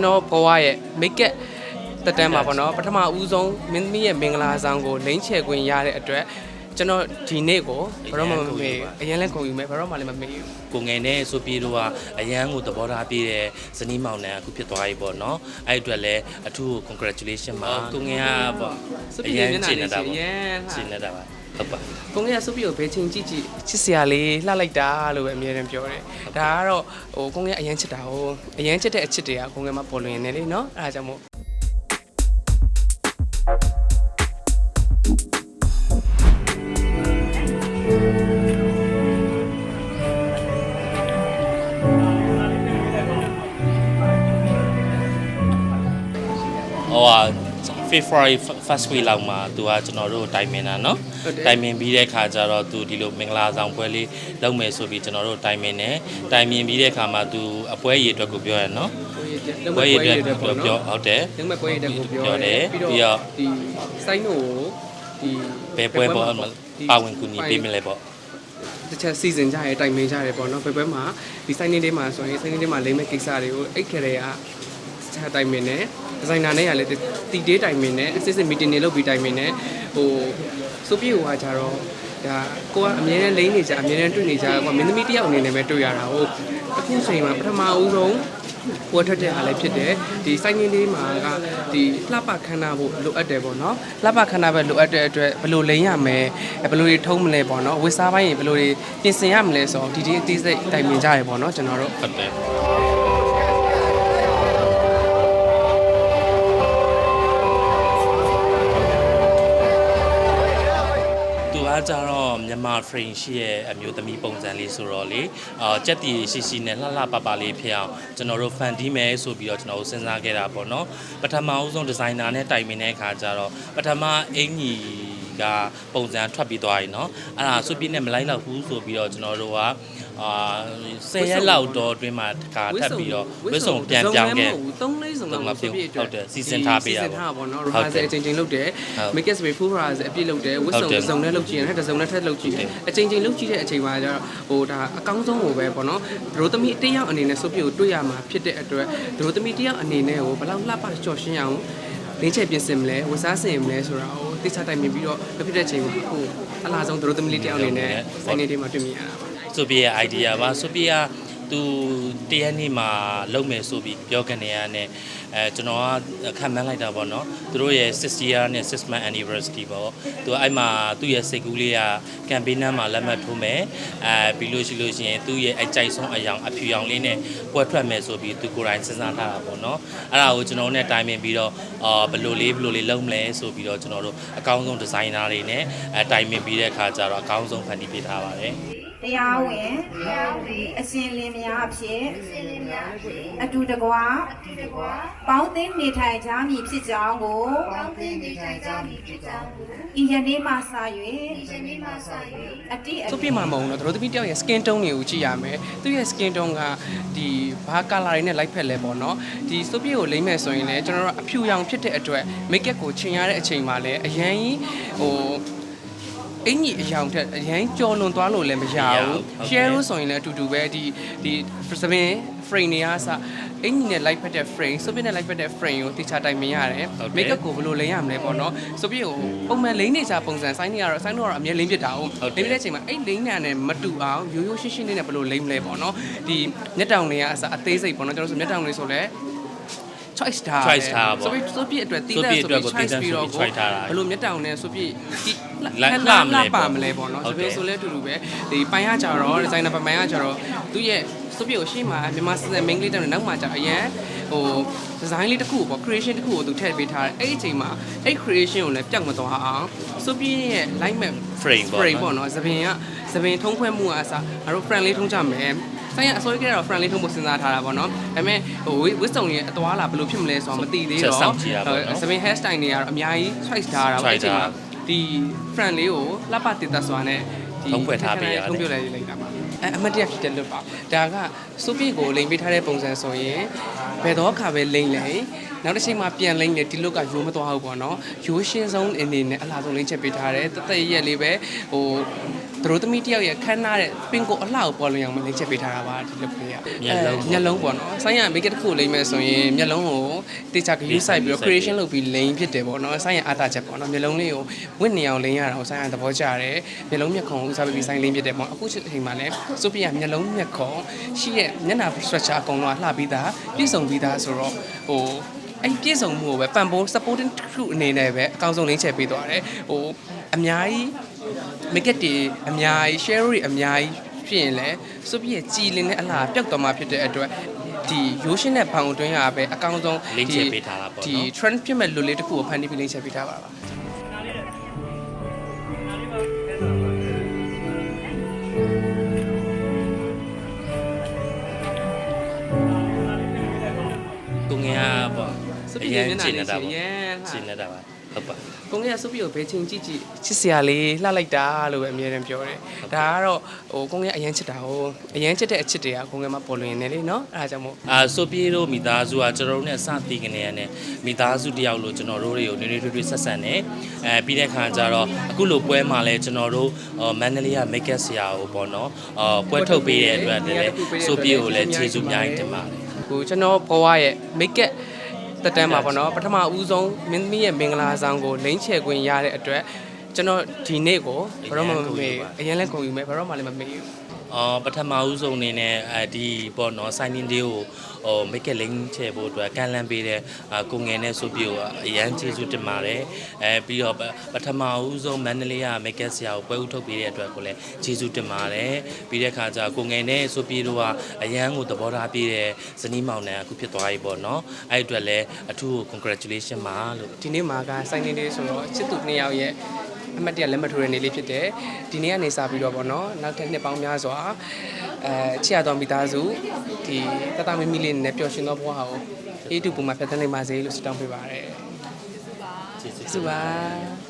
ကျွန်တော်ဘဝရဲ့ make up တက်တန်းမှာပေါ့နော်ပထမဦးဆုံးမင်းသမီးရဲ့မင်္ဂလာဆောင်ကိုလိမ့်ချယ်ခွင့်ရတဲ့အတွက်ကျွန်တော်ဒီနေ့ကိုဘယ်တော့မှမမေ့ဘူးအရင်လဲခုံယူမယ်ဘယ်တော့မှလည်းမမေ့ဘူးကိုငယ်နဲ့ဆိုပြေတို့ကအရန်ကိုသဘောထားပြည့်တဲ့ဇနီးမောင်နှံအခုဖြစ်သွားပြီပေါ့နော်အဲ့အတွက်လည်းအထူး congratulation ပါကိုငယ်ကပေါ့စုအပ်ရပြန်ည့်မျက်နှာရှင်းလေးနေတာရှိပေါ့ရန်ရှင်းနေတာပါ ဟုတ်ပါကိုငယ်ကစုပ်ပြည့်ကိုဘယ်ချိန်ကြည့်ကြည့်ချစ်စရာလေးလှလိုက်တာလို့ပဲအမြဲတမ်းပြောတယ်ဒါကတော့ဟိုကိုငယ်အရင်ချစ်တာဟိုအရင်ချစ်တဲ့အချစ်တွေကကိုငယ်မှာပေါ်လွင်နေလေနော်အဲဒါကြောင့်မို့ဟိုဟာ February first week လောက်မှာသူကကျွန်တော်တို့တိုင်မင်တာเนาะ ဟုတ်တယ် တိုင်မင်ပြီးတဲ့ခါကျတော့သူဒီလိုမင်္ဂလာဆောင်ပွဲလေးလုပ်မယ်ဆိုပြီးကျွန်တော်တို့တိုင်မင်တယ်တိုင်မင်ပြီးတဲ့ခါမှာသူအပွဲရည်အတွက်ကိုပြောရနော် ကိုရတဲ့ ပွဲရည်အတွက် ပေါ့ ပြော နော် ပြောဟုတ်တယ် ရုံးမဲ့ပွဲရတဲ့ကိုပြော ပြော တ တယ် ယ် ပြီး ပြီး တော့ တော့ဒီစိုင်းတို့ဒီ ဘယ်ပွဲပေါ် ဒီ ပါဝင်ကူညီပေးမလဲပေါ့ တစ်ချက်စီစဉ်ကြရဲတိုင်ပင်ကြရဲပေါ့နော်ဘယ်ဘက်မှာဒီစိုင်းနေလေးမှာဆိုရင်စိုင်းနေလေးမှာလိမ့်မဲ့ကိစ္စတွေကိုအိတ်ခရဲကချက်တိုင်ပင်နဲ့ ဒီဇိုင်နာနဲ့ရလဲတီတေးတိုင်ပင်နဲ့အစစ်စစ်မီတင်တွေလုပ်ပြီးတိုင်ပင်နဲ့ဟိုစုပ်ပြေဟိုကကြတော့ဒါကိုကအမြဲတမ်းလိမ့်နေကြအမြဲတမ်းတွေ့နေကြကွာမင်းသမီးတယောက်အနေနဲ့ပဲတွေ့ရတာဟုတ်အခုချိန်မှာပထမဦးဆုံးပေါ်ထွက်တဲ့အားလည်းဖြစ်တယ်ဒီစိုင်းရင်းလေးမှာကဒီလှပခမ်းနားဖို့လိုအပ်တယ်ပေါ့နော်လှပခမ်းနားပဲလိုအပ်တဲ့အတွက်ဘယ်လိုလိမ့်ရမလဲဘယ်လိုတွေထုံးမလဲပေါ့နော်ဝစ်စားပိုင်းရင်ဘယ်လိုတွေပြင်ဆင်ရမလဲဆိုတော့ဒီဒီအသေးစိတ်တိုင်ပင်ကြရပေါ့နော်ကျွန်တော်တို့ဟုတ်တယ် ကကြတော့မြန်မာ frame ရှိရဲ့အမျိုးသမီးပုံစံလေးဆိုတော့လေအာကြက်တီရှိရှိနဲ့လှလှပပလေးဖြစ်အောင်ကျွန်တော်တို့ fan တီးမယ်ဆိုပြီးတော့ကျွန်တော်တို့စဉ်းစားခဲ့တာပေါ့နော်ပထမဦးဆုံးဒီဇိုင်နာနဲ့တိုင်ပင်တဲ့အခါကျတော့ပထမအင်ကြီးကပုံစံထွက်ပြီးသွားပြီเนาะအဲ့ဒါစွပြည့်နဲ့မလိုက်တော့ဘူးဆိုပြီးတော့ကျွန်တော်တို့က အာ10ရက်လောက်တော့အတွင်းမှာတခါထပ်ပြီးတော့ဝစ်စုံပြန်ပြောင်းခဲ့သုံးလေးစုံလောက်ဆိုပြည့်အတွက်ဟုတ်တယ်စီစဉ်ထားပေးတာစီစဉ်ထားပါတော့ဟုတ်တယ် rehearsal အချိန်ချင်းလုပ်တယ်ဟုတ် make up spray full rehearsal အပြည့်လုပ်တယ်ဝစ်စုံဟုတ်တယ်တစ်စုံနဲ့လုပ်ကြည့်ရတယ်တစ်စုံနဲ့ထပ်လုပ်ကြည့်တယ်ဟုတ်တယ်အချိန်ချင်းလုပ်ကြည့်တဲ့အချိန်မှာကျတော့ဟိုဒါအကောင်းဆုံးကိုပဲပေါ့နော်ဒရိုသမီတစ်ယောက်အနေနဲ့ဆိုပြည့်ကိုတွေ့ရမှာဖြစ်တဲ့အတွက်ဒရိုသမီတစ်ယောက်အနေနဲ့ဟိုဘယ်လောက်လှပကြော်ရှင်းအောင်လင်းချက်ပြင်ဆင်မလဲဝစားစင်မလဲဆိုတာကိုသိချတိုင်မြင်ပြီးတော့လုပ်ဖြစ်တဲ့အချိန်မှာဟိုအလားဆုံးဒရိုသမီလေးတစ်ယောက်အနေနဲ့စိုင်းနေတွေမှာတွေ့မြင်ရတာပါ ဆိုပီရဲ့ idea ပါဆိုပီကသူတရက်နေ့မှာလုပ်မယ်ဆိုပြီးပြောကနေရတဲ့အဲကျွန်တော်ကခံမှန်းလိုက်တာပေါ့နော်သူတို့ရဲ့6 year နဲ့6 month anniversary ပေါ့သူအဲ့မှာသူ့ရဲ့စိတ်ကူးလေးက campaign နန်းမှာလက်မှတ်ထိုးမယ်အဲပြီးလို့ရှိလို့ရှိရင်သူ့ရဲ့အကြိုက်ဆုံးအယောင်အဖြူရောင်လေးနဲ့ပွဲထွက်မယ်ဆိုပြီးသူကိုယ်တိုင်စဉ်းစားထားတာပေါ့နော်အဲ့ဒါကိုကျွန်တော်နဲ့တိုင်ပင်ပြီးတော့အာဘယ်လိုလေးဘယ်လိုလေးလုပ်မလဲဆိုပြီးတော့ကျွန်တော်တို့အကောင်းဆုံးဒီဇိုင်နာတွေနဲ့အဲတိုင်ပင်ပြီးတဲ့အခါကျတော့အကောင်းဆုံးဖန်တီးပေးထားပါတယ် တရားဝင်အရှင်လင်များအဖြစ်အတူတကွာပေါင်းသိနေထိုင်ကြမည်ဖြစ်ကြောင်းကိုကောင်းသင်နေထိုင်ကြမည်ဖြစ်ကြောင်းကိုဤယနေ့မှစဒီ၍ယနေ့မှစ၍အတိအသူပြမှာမဟုတ်ဘူးနော်တို့သမီးတယောက်ရဲ့ skin tone တွေကိုကြည့်ရမယ်သူရဲ့ skin tone ကဒီဘာ color တွေနဲ့ light ဖက်လဲပေါ့နော်ဒီစုပ်ပြည့်ကိုလိမ့်မယ်ဆိုရင်လည်းကျွန်တော်တို့အဖြူရောင်ဖြစ်တဲ့အတွက် make up ကိုချိန်ရတဲ့အချိန်မှာလည်းအရင်ကြီးဟို အင်ကြီးအယောင်ထက်အရင်ကြော်လွန်သွားလို့လည်းမရဘူး share လို့ဆိုရင်လည်းအတူတူပဲဒီဒီသပင် frame တွေအားစအင်ကြီးနဲ့ light ဖက်တဲ့ frame စုပ်ပြည့်နဲ့ light ဖက်တဲ့ frame ကိုတိချတိုင်မြင်ရတယ် make up ကိုဘယ်လိုလိမ့်ရမလဲပေါ့နော်စုပ်ပြည့်ကိုပုံမှန်လိမ့်နေကြပုံစံဆိုင်းနေရတော့ဆိုင်းတော့အမြဲလိမ့်ပြစ်တာဟုတ်ဟုတ်တယ်လိမ့်တဲ့အချိန်မှာအဲ့လိမ့်ညာနဲ့မတူအောင်ရိုးရိုးရှင်းရှင်းလေးနဲ့ဘယ်လိုလိမ့်မလဲပေါ့နော်ဒီမျက်တောင်တွေကအစအသေးစိတ်ပေါ့နော်ကျွန်တော်တို့ဆိုမျက်တောင်တွေဆိုလဲ choice ထား choice ထားပါဆိုပြီးဆိုပြီးအတွက်တီးဆိုတဲ့ပြီးဆိုအတွက်ပြီးကို choice ပြီးတော့တီးတဲ့ဆိုပြီး choice ထားတာဘယ်လိုမျက်တောင်နဲ့ဆိုပြီးဒီလိုက်လှလှမလဲလှပါမလဲပေါ့နော်ဟုတ်ဆိုတယ်ပြီးဆိုလဲအတူတူပဲဒီပိုင်ရကြတော့ဒီဇိုင်နာပိုင်ရကြတော့သူ့ရဲ့ဆိုပြီးကိုရှေ့မှာမြန်မာစတဲ့ main လေးတောင်နောက်မှာကြအရန်ဟိုဒီဇိုင်းလေးတစ်ခုပေါ့ creation တစ်ခုကိုသူထည့်ပေးထားတယ်အဲ့ဒီအချိန်မှာအဲ့ creation ကိုလည်းပြောက်မသွားအောင်ဆိုပြီးရဲ့ light map frame ပေါ့ frame နော်ပေါ့နော်သပင်က သပင်ထုံးခွဲမှုကအစားငါတို့ friend လေးထုံးကြမယ်ဆိုင်ရအစိုးရကတော့ friend လေးထုံးဖို့စဉ်းစားထားတာပေါ့နော်ဒါပေမဲ့ဟိုဝစ်စုံရဲ့အသွားလာဘယ်လိုဖြစ်မလဲဆိုတော့မသိသေးချက်တော့စောင့်ကြည့်ရပါတော့သပင် hair style တွေကတော့အများကြီး choice ထားတာပေါ့ choice အဲ့ချိန်မှာထားဒီ friend လေးကိုလှပတည်သက်စွာနဲ့ထုံးဖွဲ့ထားပေးရတယ်ထုံးပြလိုက်လိုက်တာပါအဲအမတ်တရဖြစ်တဲ့လွတ်ပါဒါကစုပြည့်ကိုလိန်ပေးထားတဲ့ပုံစံဆိုရင်ဘယ်တော့ခါပဲလိန်လိန် နောက်တစ်ချိန်မှာပြန်လိမ့်နေဒီလုတ်ကရိုးမသွားဘူးပေါ့နော်ရိုးရှင်းဆုံးအနေနဲ့အလားဆုံးလိမ့်ချက်ပေးထားတယ်တသက်ရက်လေးပဲဟိုသူတို့သမီးတယောက်ရဲ့ခန်းနာတဲ့ပင်ကိုအလှကိုပေါ်လွင်အောင်မလိမ့်ချက်ပေးထားတာပါဒီလိုလေးကမျက်လုံးပေါ့နော်ဆိုင်းရ make it တစ်ခုလိမ့်မယ်ဆိုရင်မျက်လုံးကိုတေချာ view site ပြီးတော့ creation လုပ်ပြီးလိမ့်ဖြစ်တယ်ပေါ့နော်ဆိုင်းရအားတာချက်ပေါ့နော်မျက်လုံးလေးကိုဝင့်နေအောင်လိမ့်ရတာကိုဆိုင်းရသဘောကျတယ်မျက်လုံးမျက်ခုံကိုဦးစားပေးပြီးဆိုင်းလိမ့်ဖြစ်တယ်ပေါ့အခုချိန်မှာလည်းဆိုပြရမျက်လုံးမျက်ခုံရှိရဲ့မျက်နှာ structure အကုန်လုံးလှပြီးသားပြည့်စုံပြီးသားဆိုတော့ဟို အဲ့ပြည့်စုံမှုကိုပဲပံပိုး supporting တစ်ခုအနေနဲ့ပဲအကောင်းဆုံးလိမ့်ချက်ပေးသွားတယ်ဟိုအများကြီး make it တွေအများကြီး share တွေအများကြီးဖြစ်ရင်လည်းစုပြည့်ကြည်လင်တဲ့အလားပျောက်သွားမှာဖြစ်တဲ့အတွက်ဒီရိုးရှင်းတဲ့ဘောင်အတွင်းရပဲအကောင်းဆုံးလိမ့်ချက်ပေးထားတာပေါ့ဒီနော် trend ဖြစ်မဲ့လူလေးတစ်ခုကိုဖန်တီးပြီးလိမ့်ချက်ပေးထားပါပါ စုပြည့်မျက်နှာကျင်လေးနေတာရှိပေါ့ရန်ကျင်နေတာပါဟုတ်ပါ ကိုငယ်ကစုပြည့်ကိုဘယ်ချိန်ကြည့်ကြည့်ချစ်စရာလေးလှလိုက်တာလို့ပဲအမြဲတမ်းပြောတယ်ဒါကတော့ဟိုကိုငယ်အရန်ချစ်တာဟိုအရန်ချစ်တဲ့အချစ်တွေကကိုငယ်မှာပေါ်လွင်နေလေနော်အဲဒါကြောင့်မို့ အာဆိုပြေတို့မိသားစုကကျွန်တော်တို့နဲ့စတည်ကနေရတဲ့မိသားစုတယောက်လို့ကျွန်တော်တို့တွေကိုနည်းနည်းထွေးထွေးဆက်ဆံနေအဲပြီးတဲ့ခါကျတော့အခုလိုပွဲမှာလဲကျွန်တော်တို့မန္တလေးက make up ဆရာကိုပေါ့နော်အာပွဲထုတ်ပေးတဲ့အတွက်လည်းဆိုပြေကိုလည်းကျေးဇူးအများကြီးတင်ပါတယ် ဟိုကျွန်တော်ဘဝရဲ့ make up တက်တန်းမှာပေါ့နော်ပထမဦးဆုံးမင်းသမီးရဲ့မင်္ဂလာဆောင်ကိုလိမ့်ချယ်ခွင့်ရတဲ့အတွက်ကျွန်တော်ဒီနေ့ကိုဘယ်တော့မှမမေ့အရင်လဲကုန်ယူမယ်ဘယ်တော့မှလည်းမမေ့ဘူး အော်ပထမဦးဆုံးအနေနဲ့အဲဒီပေါ့နော် signing day ကိုဟို make it link ချဲ့ဖို့အတွက်ကမ်းလှမ်းပေးတဲ့အာကိုငယ်နဲ့ဆိုပြီးတော့အရန်ကျေးဇူးတင်ပါတယ်အဲပြီးတော့ပပထမဦးဆုံးမန္တလေးက make it ဆရာကိုပွဲဥထုတ်ပေးတဲ့အတွက်ကိုလည်းကျေးဇူးတင်ပါတယ်ပြီးတဲ့ခါကျကိုငယ်နဲ့ဆိုပြီးတော့ကအရန်ကိုသဘောထားပြတဲ့ဇနီးမောင်နှံအခုဖြစ်သွားပြီပေါ့နော်အဲ့အတွက်လည်းအထူးကို congratulation ပါလို့ဒီနေ့မှာကစိုင်းနေလေးဆိုတော့ချစ်သူနှစ်ယောက်ရဲ့ အမတ်တရလက်မထိုးတဲ့နေ့လေးဖြစ်တယ်ဒီနေ့ကနေစပြီးတော့ပေါ့နော်နောက်ထပ်နှစ်ပေါင်းများစွာအဲချစ်ရတော်မိသားစုဒီတတမမီလေးနဲ့ပျော်ရွှင်သောဘဝကိုအေးတူပုံမှာဖျက်သန်းနိုင်ပါစေလို့ဆုတောင်းပေးပါရစေကျေးဇူးတင်စုပါပါ